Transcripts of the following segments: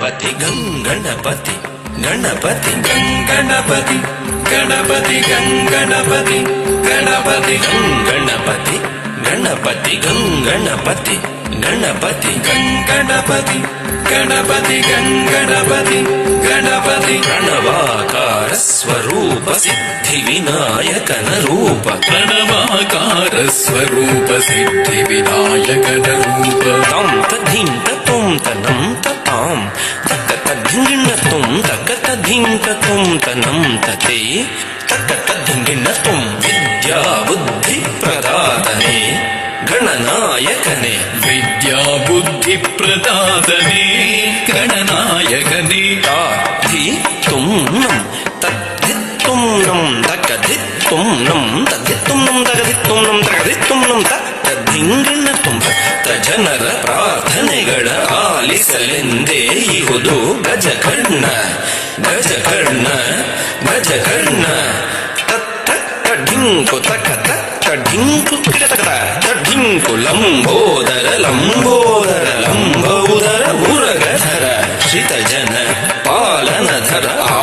கணபதி கங்கணபதி கணபதி கங்கணபதி கணபதி கங்கணபதி கணபதி கங்கணபதி கணபதி கங்கணபதி கணபதி கங்கணபதி கணபதி கங்கணபதி கணபதி பிரணவாகார ஸ்வரூப சித்தி விநாயகன ரூப பிரணவாகார ஸ்வரூப சித்தி விநாயகன ரூப. தம் தீம் தும் தனம் த తాం తక్క తద్ధింగిణత్వం తక్క తద్ధింకత్వం తనం తతే తక్క తద్ధింగిణత్వం విద్యా బుద్ధి ప్రదాతనే గణనాయకనే. విద్యా బుద్ధి ప్రదాతనే గణనాయకనే. తాధి తుమ్నం తద్ధిత్తుమ్నం తగ్గధిత్తుమ్నం తద్ధిత్తుమ్నం తగధిత్తుమ్నం తగధిత్తుమ్నం తద్ధింగిణత్వం తజనర ప్రా ಪ್ರಾರ್ಥನೆಗಳ ಆಲಿಸಲೆಂದೇ ಇಹುದು ಗಜಕರ್ಣ ಗಜಕರ್ಣ ಗಜಕರ್ಣ. ಡಿಂಕು ತಕ ಡಿಂಕು ಕಿಡತಕ ಲಂಬೋದರ ಲಂಬೋ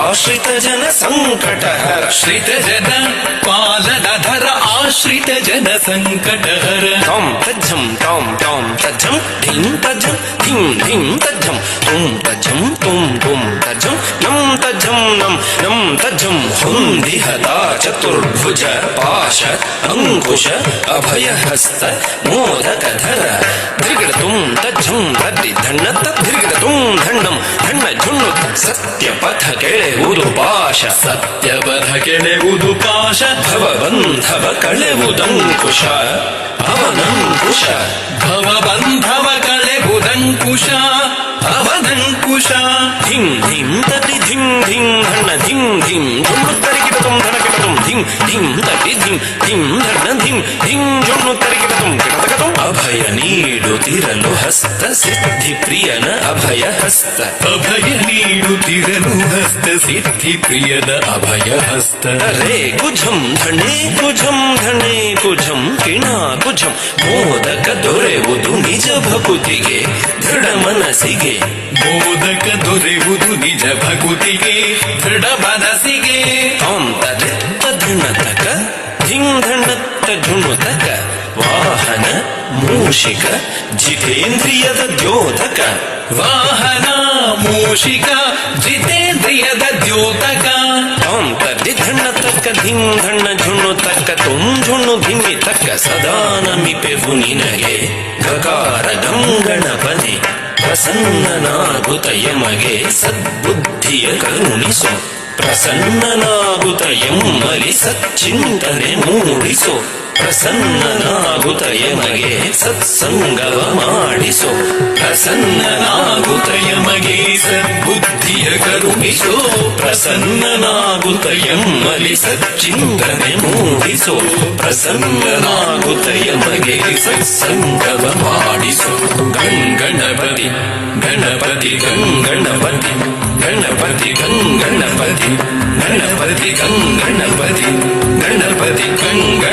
आश्रित जन संकट हर। श्रित जन पाल सङ्कटहर आश्रित जन संकट हर। तम तजम तम तम तजम धिं तजम धिं धिं तजम तुम तजम तुम तुम तजम नम गजं हृन्दिहता चतुर्भुज पाश अङ्कुश अभयहस्त मोदकधर। धृगतुं तज्झुं तद्धिण्ण तद्धिर्गतुं ಧಣ್ಣಂ ಧಣ್ಣ ಝುಣ್ಣು ಸತ್ಯಪಥ ಕೆಳೆವುದು ಪಾಶ ಸತ್ಯಪಥ ಕೆಳೆವುದು ಪಾಶ ಭವ ಬಂಧವ ಕಳೆವುದಂಕುಶ ಅವನಂಕುಶ ಭವ ಬಂಧವ ಕಳೆವುದಂಕುಶ ఉషా ధిం ధిం దతి ధిం ధిం ధన ధిం ధిం ధిం ధిం దడి ధిం ధిం దడ ధిం ధిం జొన్ను తరికితం కిటతకతం అభయ నీడు తిరలు హస్త సిద్ధి ప్రియన అభయ హస్త. అభయ నీడు తిరలు హస్త సిద్ధి ప్రియన అభయ హస్త. రే కుజం ధణే కుజం ధణే కుజం కిణా ಕುಜಂ ಮೋದಕ ದೊರೆವುದು ನಿಜ ಭಕುತಿಗೆ ದೃಢ ಮನಸ್ಸಿಗೆ ಮೋದಕ ದೊರೆವುದು ನಿಜ ಭಕುತಿಗೆ ದೃಢ ಮನಸ್ಸಿಗೆ ಅಂತ ಧಿಂ ಧಣ್ಣತ್ತ ಧುಣುತಕ ವಾಹನ, ಮೂಷಿಕ, ಜಿತೇಂದ್ರಿಯದ ದ್ಯೋತಕ, ವಾಹನ, ಮೂಷಿಕ, ಜಿತೇಂದ್ರಿಯದ ದ್ಯೋತಕ. ತಾಂ ತಕ್ಕ ಧಿಂ ಧಣ್ಣ ಝುಣ್ಣು ತಕ್ಕ ತುಂ ಝುಣ್ಣು ಧಿಮ್ಮಿ ತಕ್ಕ ಸದಾ ನಮಿಪೆವು ನಿನಗೆ ಗಕಾರ ಗಂಗಣಪನೆ, ಪ್ರಸನ್ನನಾಗುತ ಯಮಗೆ ಸದ್ಬುದ್ಧಿಯ ಕರುಣಿಸು. ಪ್ರಸನ್ನನಾಗುತ್ತ ಎಮ್ಮಲಿ ಸಚ್ಚಿಂತನೆ ಮೂಡಿಸೋ. ಪ್ರಸನ್ನನಾಗುತ್ತ ಎಮಗೆ ಸತ್ಸಂಗವ ಮಾಡಿಸು. ప్రసన్ననాగుతయమగేశ బుద్ధియ కరుణిశో ప్రసన్ననాగుతయమ్మలి సచ్చింతనె మూడిసో ప్రసన్ననాగుతయమగేశ సంగవ మాడిసో గణపతి గణపతి గణపతి గణపతి గణపతి గణపతి గణపతి గణపతి గణపతి గంగ